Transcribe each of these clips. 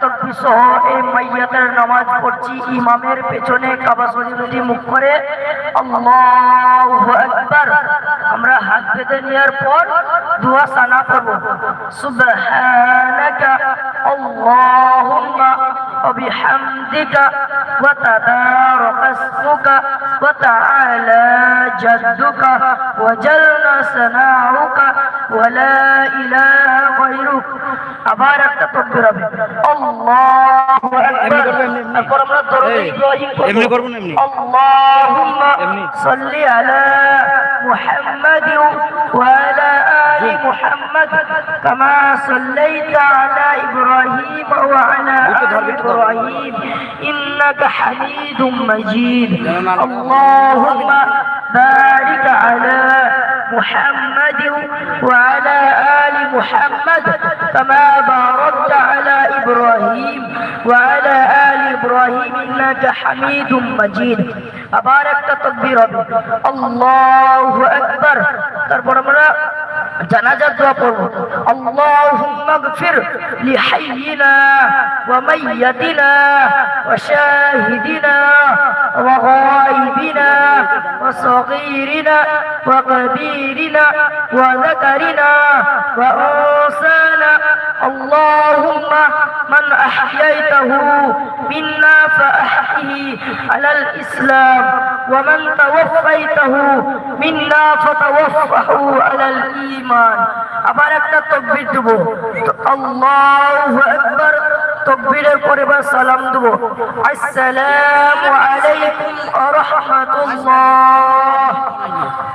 তকবীর সহ এই মাইয়াতের নামাজ পড়ছি ইমামের পেছনে কাবা শরীফটি মুখ করে আল্লাহু আকবার আমরা হাত পেতে নেওয়ার পর দোয়া সানা করব সুবহানাকা আল্লাহুম্মা وبحمدك وتبارك اسمك وتعالى جدك وجل ثناؤك ولا إله غيرك আবার একটা তকবীর হবে আল্লাহু আকবার তারপর আমরা দরুদ ইব্রাহিম করব এমনি করবো না এমনি? আল্লাহুম্মা এমনি। সাল্লি আলা মুহাম্মাদ وعلى آل محمد كما صليت على إبراهيم وعلى آل إبراهيم إنك حميد مجيد اللهم بارك على محمد وعلى آل محمد كما باركت على إبراهيم وعلى آل إبراهيم إنك حميد مجيد أبارك تكبير الله أكبر তারপর আমরা জানাজার দোয়া পড়ব আল্লাহুম্মা গফির লিহাইয়িনা ওয়া মাইয়াতিনা ওয়া শাহিদিনা ওয়া গায়িবিনা وصغيرنا وكبيرنا وذكرنا وأنسانا اللهم من أحييته منا فأحيه على الإسلام ومن توفيته منا فتوفه على الإيمان. أبارك تكبر الله أكبر. তকবীরের পরে বা সালাম দেব। আসসালামু আলাইকুম ওয়া রাহমাতুল্লাহ।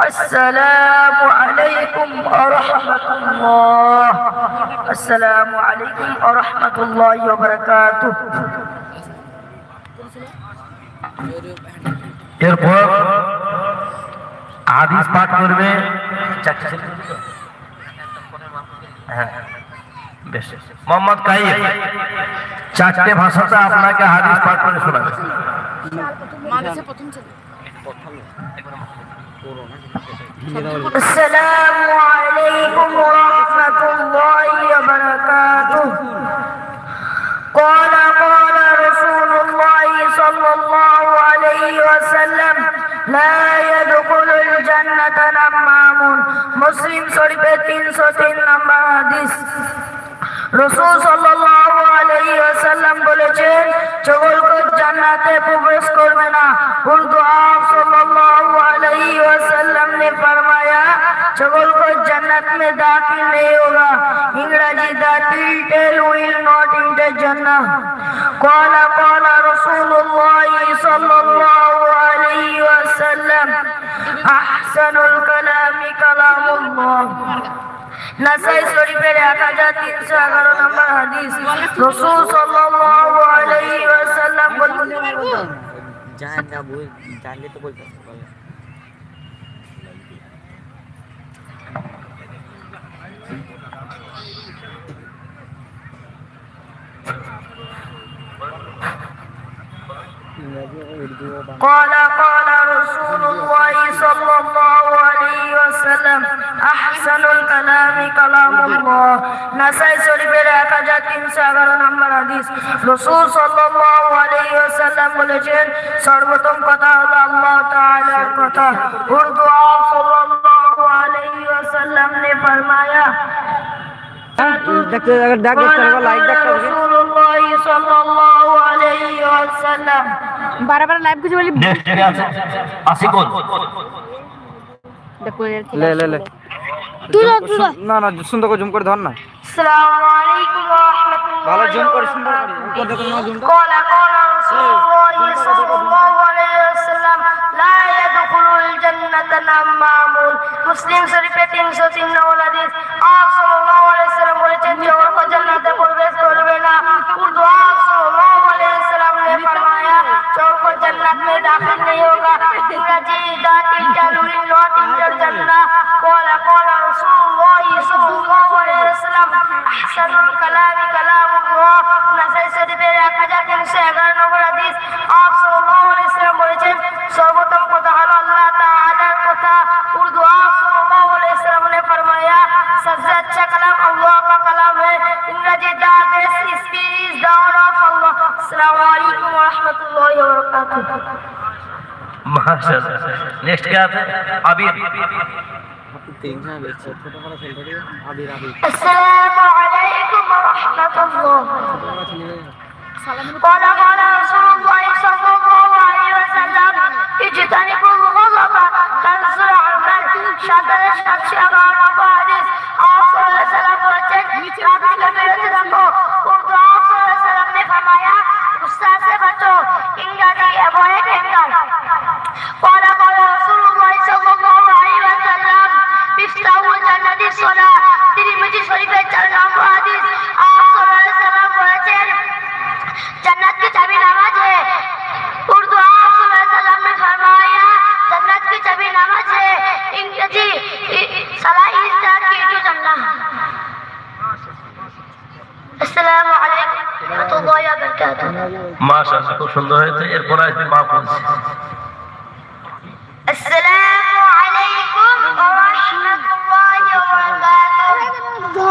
আসসালামু আলাইকুম ওয়া রাহমাতুল্লাহ। আসসালামু আলাইকুম ওয়া রাহমাতুল্লাহি ওয়া বারাকাতুহু। এরপর হাদিস পাঠ করবে। চারটে? হ্যাঁ। বেশ মোহাম্মদ কাইম চারটে ভাষাতে আপনাকে হাদিস পাঠ করে শোনাবে السلام عليكم ورحمة الله وبركاته قال قال رسول الله صلى الله عليه وسلم لا يدخل الجنة نمام مسلم শরীফে তিনশো তিন নম্বর হাদিস রসুল সাল্লাল্লাহু আলাইহি ওয়াসাল্লাম বলেছেন চগলখোর জান্নাতে প্রবেশ করবে না উর্দু आप सल्लल्लाहु अलैहि वसल्लम ने फरमाया चगलखोर जन्नत में दाखिल नहीं होगा इंग्रजी the till will not enter jannah قال قال رسول الله صلى الله عليه وسلم احسن الكلام كلام الله নাসাই শরীফের এক হাজার তিনশো এগারো নম্বর হাদিস। রসুল সাল্লাল্লাহু আলাইহি ওয়াসাল্লাম বলেন জানেন না বুঝ জানলে তো বলতে قال قال رسول الله صلى الله عليه وسلم أحسن الكلام كلام الله. نسائي শরীফের এক হাজার তিনশো এগারো নম্বর হাদিস। রসুল সাল্লাহ আলী ওসাল্লাম বলেছেন সর্বোত্তম কথা হলো আল্লাহ তালার কথা। صلى الله عليه وسلم نے فرمایا ڈاکٹر ڈاکٹر لائک ڈاکٹر رسول الله صلى الله عليه وسلم বারবার লাইভ কিছু বলি নেক্সট এর আছে আসিকুল দেখো লে লে লে। তুই না না সুন্দর করে জুম করে ধর না। আসসালামু আলাইকুম ভালো জুম করে সুন্দর করে। না জুম কলা কলা মুসলিম শরীফে 303 নম্বর হাদিস আপ সাল্লাল্লাহু প্রবেশ করবে না কুরআন সাল্লাল্লাহু जन्नत में दाखिल नहीं होगा इंग्रजी दा टीचर विल नॉट एंटर जन्नत قال قال رسول الله صلى الله عليه وسلم احسن الكلام كلام الله নাসাই শরীফের এক হাজার তিনশো এগারো নম্বর হাদিস আপ সাল্লাল্লাহু আলাইহি সাল্লাম বলেছেন সর্বোত্তম কথা হলো আল্লাহ তাআলার কথা উর্দু আপ সাল্লাল্লাহু আলাইহি সাল্লাম ने फरमाया सबसे अच्छा कलाम अल्लाह का कलाम है इंग्रजी the best speech is the السلام عليكم rahmetullahi ve berekatuhu. Maşallah. Next क्या है? अबीर. السلام عليكم ورحمة الله. قال قال رسول الله صلى الله عليه وسلم اجتنبوا الغضب تنزل عمل شدد شمس أمام فارس عاصم السلام وجد ربك بيت ustase bato ingati eboe kendan qala qala rasulullah sallallahu alaihi wasallam bistawu janadi sala tiri muji shoribe char nam hadis aap sallallahu alaihi wasallam bolechen jannat ki chabi namaz hai urdu aap sallallahu alaihi wasallam ne farmaya jannat ki chabi namaz hai ingati sala ki jo janna السلام عليكم মা মাশাআল্লাহ খুব সুন্দর হয়েছে। এরপর আসবে মাহফুজ আসসালামু আলাইকুম ওয়া রাহমাতুল্লাহি ওয়া বারাকাতুহু।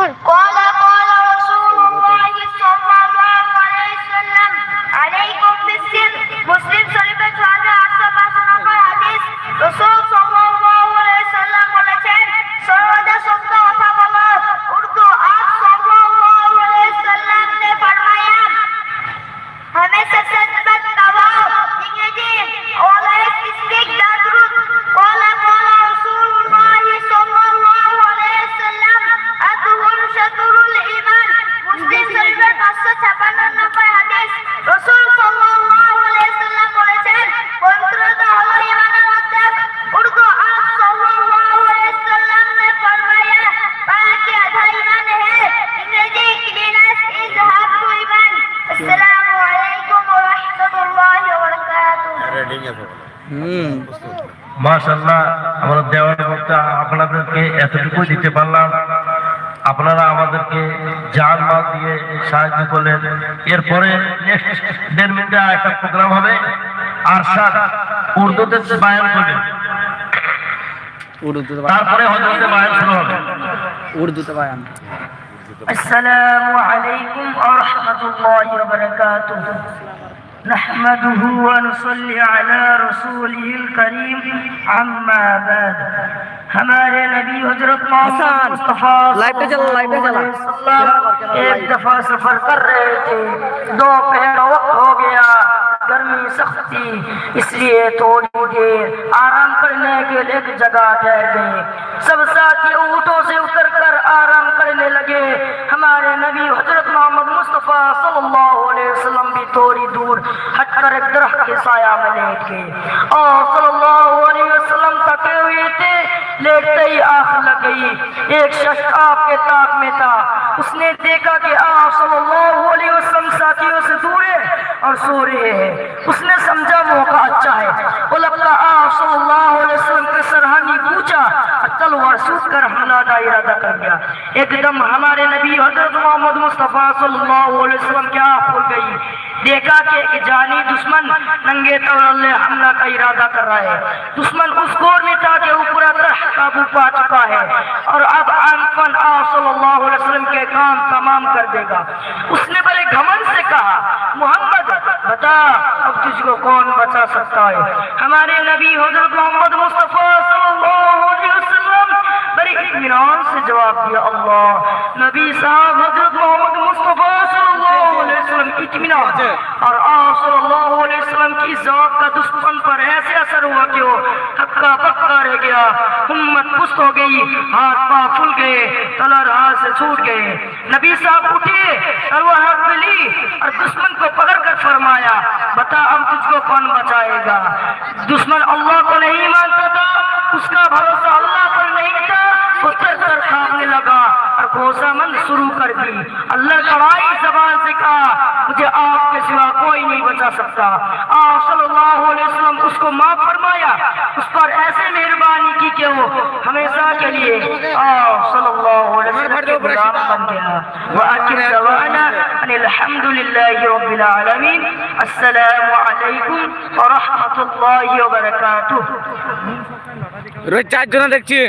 করলেন। এরপরে দেড় মিনিটে একটা প্রোগ্রাম হবে। আর সাত উর্দুতে বায়ান করবেন। উর্দুতে তারপরে হজরতে বায়ান শুরু হবে। উর্দুতে বায়ান। আসসালামু আলাইকুম ওয়া রাহমাতুল্লাহি ওয়া বারাকাতুহু। نحمده ونصلي على رسوله الكريم عما بعد हमारे नबी हजरत मोहम्मद हसन, मुस्तफा लाइव पे चलो, लाइव पे चलो। सल्लल्लाहु एक दफा सफर कर रहे थे दो पहर वक्त हो गया गर्मी सख्त थी इसलिए थोड़ी देर आराम करने के लिए एक जगह ठहर गए सब साथी ऊँटों درخت کے سایہ میں لیٹ گئے اور صلی اللہ علیہ وسلم تکے ہوئے تھے، لیٹتے ہی آنکھ لگ گئی۔ ایک شخص آپ کے تاک میں تھا۔ اس نے دیکھا کہ آپ صلی اللہ علیہ وسلم ساتھیوں سے دورے اور سو رہے ہیں۔ اس نے سمجھا موقع اچھا ہے۔ وہ البتہ آپ صلی اللہ علیہ وسلم کے سرحانی پوچھا اچھا اتل سوکھ کر حملہ دائرہ دا کر گیا ایک دم ہمارے نبی حضرت محمد مصطفیٰ صلی اللہ علیہ وسلم کیا پھول گئی۔ دیکھا کہ جانی دشمن ننگے طور اللہ حملہ کا ارادہ کر رہا ہے۔ دشمن اس کو نتا کے اوپر طرح قابو پا چکا ہے۔ اور اب انفن آپ صلی اللہ علیہ وسلم کے کام تمام کر دے گا۔ اس نے بلے گھمن سے کہا، محمد، بتا، اب تجھ کو کون بچا سکتا ہے؟ ہمارے نبی حضرت محمد مصطفیٰ صلی اللہ علیہ وسلم بڑے اطمینان سے جواب دیا، اللہ، نبی صاحب حضرت محمد مصطفیٰ صلی اللہ علیہ وسلم وسلم کی اطمینان اور آپ صلی اللہ علیہ وسلم کی ذات کا دشمن پر ایسے اثر ہوا کہ وہ ہکا پکا رہ گیا امت پست ہو گئی، ہاتھ پا پھل گئے تلر ہاتھ سے چھوٹ گئے۔ نبی صاحب اٹھے اور وہ ہاتھ پہ لی اور دشمن کو پکڑ کر فرمایا، بتا ہم تجھ کو کون بچائے گا؟ دشمن اللہ کو نہیں مانتا پوسامند شروع کر دی۔ اللہ کڑائی زبان سے کہا مجھے آپ کے سوا کوئی نہیں بچا سکتا۔ آپ صلی اللہ علیہ وسلم اس کو معاف فرمایا۔ اس پر ایسے مہربانی کی کہ وہ ہمیشہ کے لیے آپ صلی اللہ علیہ وسلم کے غلام بن گیا۔ وآکر دوانا ان الحمدللہ رب العالمین۔ السلام علیکم ورحمت اللہ وبرکاتہ۔ রোজ চারজনা দেখছি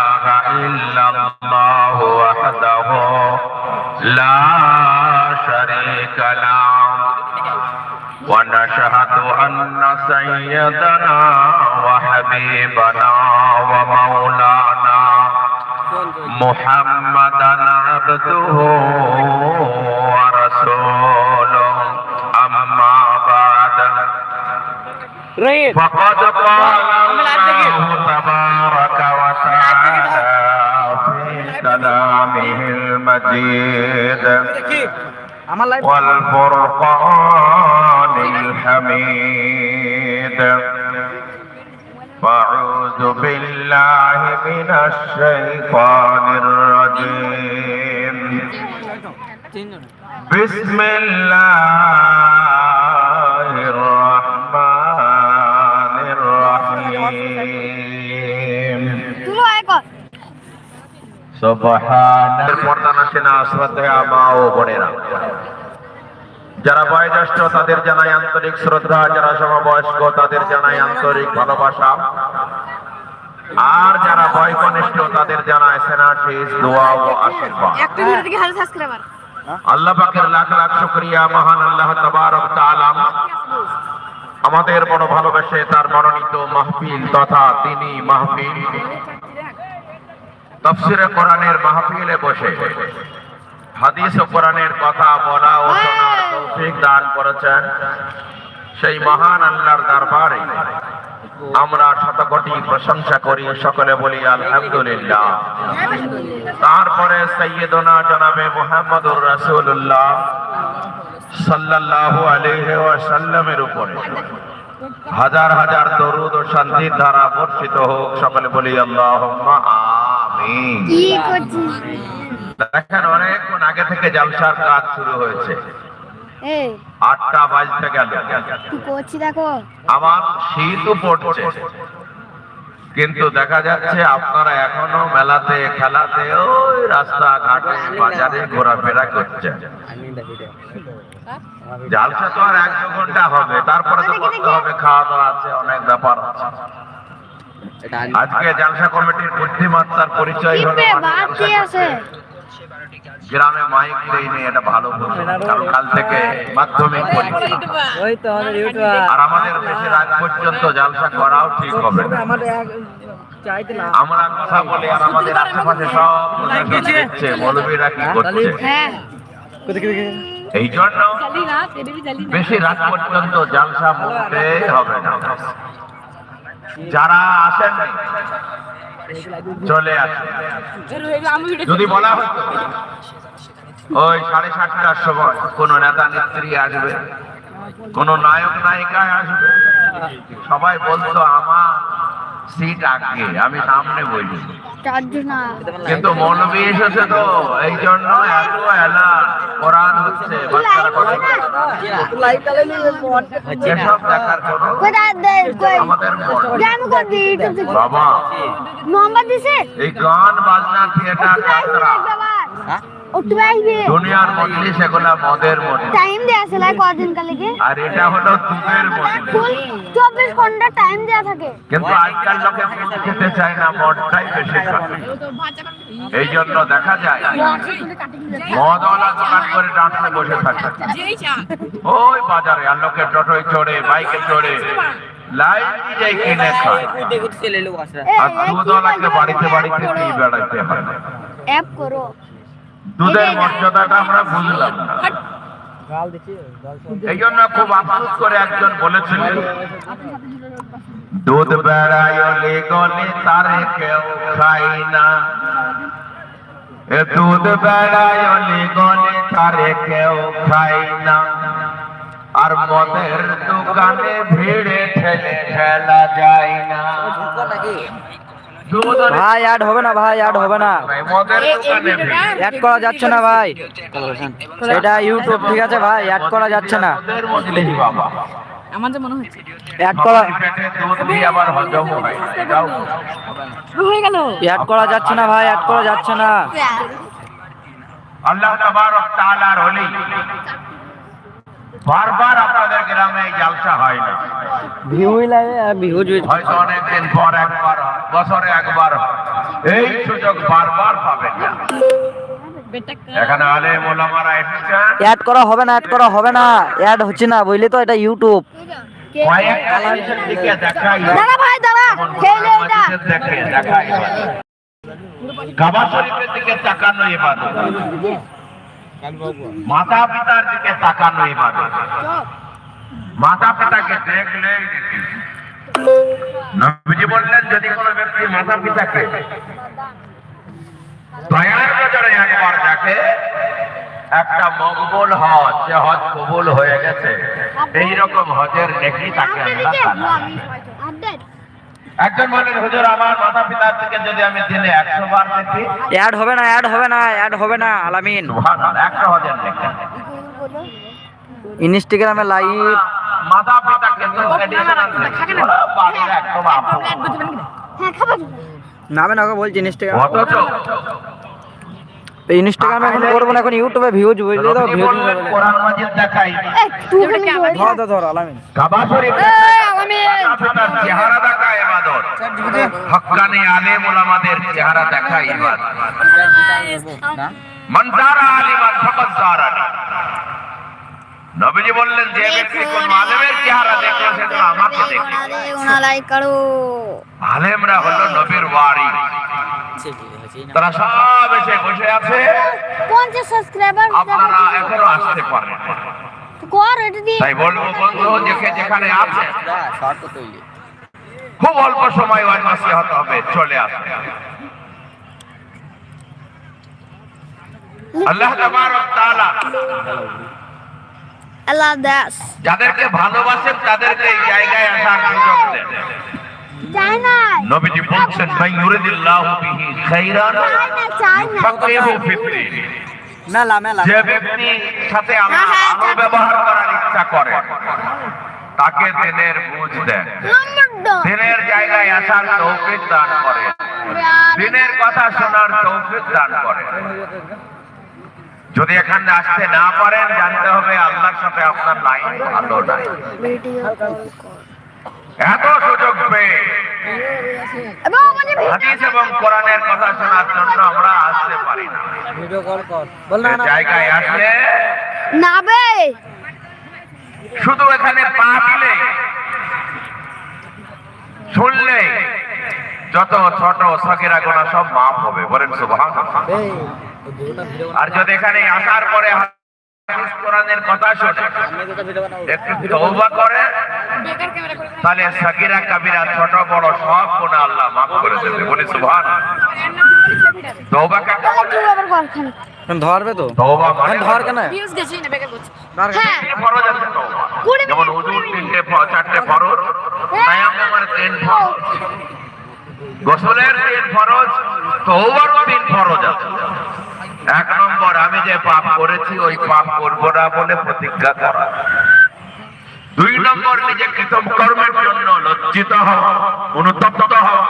إلا الله وحده لا شريك له. ونشهد أن سيدنا وحبيبنا ومولانا محمدا عبده ورسوله. أما بعد فقد قال كلامه المجيد والفرقان الحميد فاعوذ بالله من الشيطان الرجيم بسم الله الرحمن যারা বয়োজ্যেষ্ঠ তাদের জানাই আন্তরিক শ্রদ্ধা। যারা সমবয়স্ক তাদের জানাই আন্তরিক ভালোবাসা। আর যারা বয়কনিষ্ঠ তাদের জানায় সেনাশিস দোয়া ও আশীর্বাদ। আল্লাহ পাকের লাখ লাখ শুকরিয়া মহান আল্লাহ তাবারক তাআলা। আমাদের বড় ভালোবাসে তার মনোনীত মাহফিল তথা তিনি মাহফিল তফসিরে কোরআনের মাহফিলে বসে। হাদিস ও কোরআনের কথা বলা ও শোনার তৌফিক দান করেছেন সেই মহান আল্লাহর দরবারে। আমরা শতকোটি প্রশংসা করি সকলে বলি আলহামদুলিল্লাহ। তারপরে সৈয়দনা জনাবে মুহাম্মদুর রাসূলুল্লাহ সাল্লাল্লাহু আলাইহি ওয়াসাল্লামের উপরে। হাজার হাজার দরুদ ও শান্তির ধারা বর্ষিত হোক সকলে বলি আল্লাহুম্মা দেখেন অনেকক্ষণ আগে থেকে জালসার কাজ শুরু হয়েছে। আটটা বাজতে গেল। দেখো? আমার শীতও পড়ছে। কিন্তু দেখা যাচ্ছে আপনারা এখনও মেলাতে খেলাতে ওই রাস্তা ঘাটে বাজারে ঘোরাফেরা করছেন। জালসা তো আর এক দু ঘণ্টা হবে। তারপরে তো করতে হবে খাওয়া দাওয়া আছে অনেক ব্যাপার আছে। আজকে জালসা কমিটির বুদ্ধিমত্তার পরিচয় হলো। গ্রামে মাইক দেয়নি এটা ভালো কারণ কাল থেকে মাধ্যমিক পরীক্ষা। ওই তো আমাদের ইউটিউবার। আর আমাদের বেশি রাত পর্যন্ত জালসা করাও ঠিক হবে না। আমরা কথা বলি আর আমাদের আশেপাশে সব মৌলবীরা কি করছে। হ্যাঁ। এই জন্য বেশি রাত পর্যন্ত জালসা মুখতে হবে না। যারা আসেন চলে আসেন। যদি বলা হতো ওই সাড়ে সাতটার সময় কোন নেতা নেত্রী আসবে, কোন নায়ক নায়িকায় আসবে, সবাই বলতো, আমার সিট আগে আমি সামনে বলি। কিন্তু মৌলবী এসেছে তো এই জন্য এত এলা কোরআন হচ্ছে এসব দেখার কই? আমাদের বাবা। এই গান বাজনা থিয়েটার যাত্রা। দুনিয়ার মজলিস এগুলা মদের মজলিস। টাইম দেয়া আছে লাই কদিন কালকে? আর এটা হলো দুধের মজলিস। ফুল চব্বিশ ঘণ্টা টাইম দেয়া থাকে। কিন্তু আজকাল লোকে দুধ খেতে চায় না মদটাই বেশি খায়। এই জন্য দেখা যায় মদওয়ালা দোকান করে ডাঁটতে বসে থাকে। ওই বাজারে আর লোকে টোটোয় চড়ে বাইকে চড়ে লাইন দিয়ে কিনে খায়। আর দুধওয়ালাকে বাড়িতে বাড়িতে নিয়ে বেড়াইতে হয়। অ্যাপ করো। দুধের মর্যাদাটা আমরা বুঝলাম না। এই জন্য খুব আফসোস করে একজন বলেছিলেন দুধ বেড়ায়লে গলে তারে কেউ খাই না। এ দুধ বেড়ায়লে গলে তারে কেউ খাই না। আর মদের দোকানে ভিড়ে ঠেলে ঠেলা যায় না। ভাই অ্যাড হবে না ভাই অ্যাড হবে না। মদের দোকানে ভিড়। অ্যাড করা যাচ্ছে না ভাই। এটা ইউটিউব ঠিক আছে ভাই অ্যাড করা যাচ্ছে না। মদের মজলিস বাবা? অ্যাড করা হয়। অ্যাড করা যাচ্ছে না ভাই অ্যাড করা যাচ্ছে না। আল্লাহ তাবারক তাআলার হলি। বারবার আপনাদের গ্রামে জালসা হয় না। লাগে আর হয়তো অনেকদিন পর একবার বছরে একবার এই সুযোগ বারবার পাবেন না। এখানে আলেম ওলামারা এসেছেন অ্যাড করা হবে না অ্যাড করা হবে না। অ্যাড হচ্ছে না বুঝলি তো এটা ইউটিউব দিকে দেখাই দাঁড়া ভাই দাঁড়া। খেলে এটা। দেখে দেখাই কাবা শরীফের দিকে তাকানো ইবাদত মাতা পিতার দিকে তাকানো ইবাদত মাতা পিতাকে দেখলে নবীজি বললেন, যদি কোনো ব্যক্তি মাতা পিতাকে দয়ার নজরে একবার দেখে, একটা মকবুল হজ যে হজ কবুল হয়ে গেছে। এইরকম হজের নেকি তাকে আল্লাহ একজন বলেন হুজুর আমার মাতা পিতার থেকে যদি আমি দিনে একশো বার দেখি অ্যাড হবে না অ্যাড হবে না অ্যাড হবে না আলামিন। সুবহানাল্লাহ, হজের ইনস্টাগ্রামে লাইভ মাতা পিতা কিন্তু। হ্যাঁ নামে নাকে বলছি ইনস্টাগ্রাম। ইনস্টাগ্রামে এখন করব না এখন ইউটিউবে ভিউজ বুঝলি তো? ভিউজ কোরআন মাজিদ দেখাই। ধর ধর আলামিন। কাবা শরীফ চেহারা দেখা ইবাদত। হক্কানি আলেম ওলামাদের চেহারা দেখা ইবাদত। মান যারা আলিমান ফাকাদ যারানি নবীজি বললেন যে ব্যক্তি কোন আলেমের চেহারা দেখল সে তো আমাকে দেখল। আলেমরা হলো নবীর ওয়ারি। তারা সব এসে বসে আছে। পঞ্চাশ সাবস্ক্রাইবার। আপনারা এখনও আসতে পারেন। কর এটা দিয়ে তাই বলব বন্ধু যেখানে যেখানে আছে। খুব অল্প সময় ওয়াজ নসিহত হবে চলে আসবে। আল্লাহ তাবারক তাআলা আল্লাহ দাস। যাদেরকে ভালোবাসেন তাদেরকে এই জায়গায় আসার সুযোগ দেন। নবীজি বলছেন ইউরিদিল্লাহু বিহি খাইরান ফাকিহু ফিদ্দিন মেলা মেলা যে ব্যক্তি সাথে আল্লাহ ভালো ব্যবহার করার ইচ্ছা করে তাকে দিনের বুঝ দেন। দিনের জায়গায় আসার তৌফিক দান করে। দিনের কথা শোনার তৌফিক দান করে। যদি এখানে আসতে না পারেন জানতে হবে আল্লাহর সাথে আপনার লাইন ভালো নাই। এত সুযোগ পেয়ে হাদিস এবং কোরআনের কথা শোনার জন্য আমরা আসতে পারি না। ভিডিও কল কর। বল না জায়গায় আসলে নাবে শুধু এখানে পা দিলে শুনলে যত ছোট সকেরা গোনা সব মাফ হবে বলেন সুবহানাল্লাহ। আর যদি এখানে আসার পরে কোরআনের কথা শুনে আমি তোকে ভিডিও বানাবো একটু তওবা করে তাহলে সাকিরা কাবিরা ছোট বড় সব গুনাহ আল্লাহ মাফ করে দেবে। বলে সুবহান তওবা কাকে বলে? তুই আবার কর খালি ধরবে তো? তওবা মানে ধর কেন? হ্যাঁ। ফরজ আছে তওবা। যেমন উজুর তিনটে চারটে ফরজ। তিন ফরজ। গোসলের তিন ফরজ তওবারও তিন ফরজ আছে। এক নম্বর আমি যে পাপ করেছি ওই পাপ করব না বলে প্রতিজ্ঞা করা। দুই নম্বর নিজে কৃতম কর্মের জন্য লজ্জিত হওয়া অনুতপ্ত হওয়া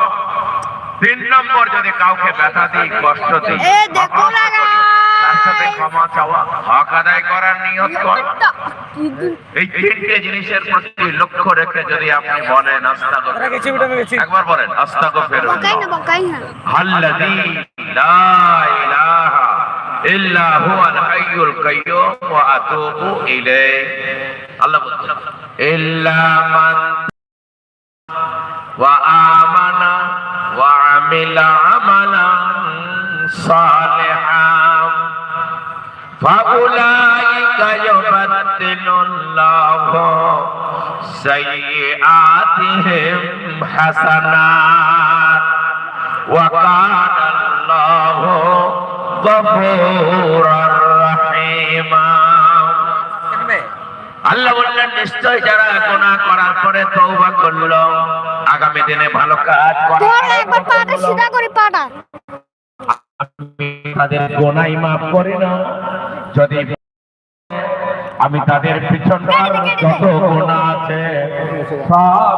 তিন নম্বর যদি কাউকে ব্যথা দিই কষ্ট দিই এ তার সাথে ক্ষমা চাওয়া হক আদায় করার নিয়ত কর। এই তিনটে জিনিসের প্রতি লক্ষ্য রেখে যদি আপনি বলেন আস্তাগফিরুল্লাহ। একবার বলেন না বকাই ইল্লা হুয়াল হাইয়ুল কাইয়ুম ওয়া আতুবু ইলাইহি। আল্লাহ বলেন ইল্লা মান ওয়া আমানা ওয়া আমিলা আল্লাহ বললেন নিশ্চয় যারা গোনা করার পরে তওবা করল আগামী দিনে ভালো কাজ তাদের গোনাই মাফ করি না। যদি আমি তাদের পিছনটার যত গোনা আছে সব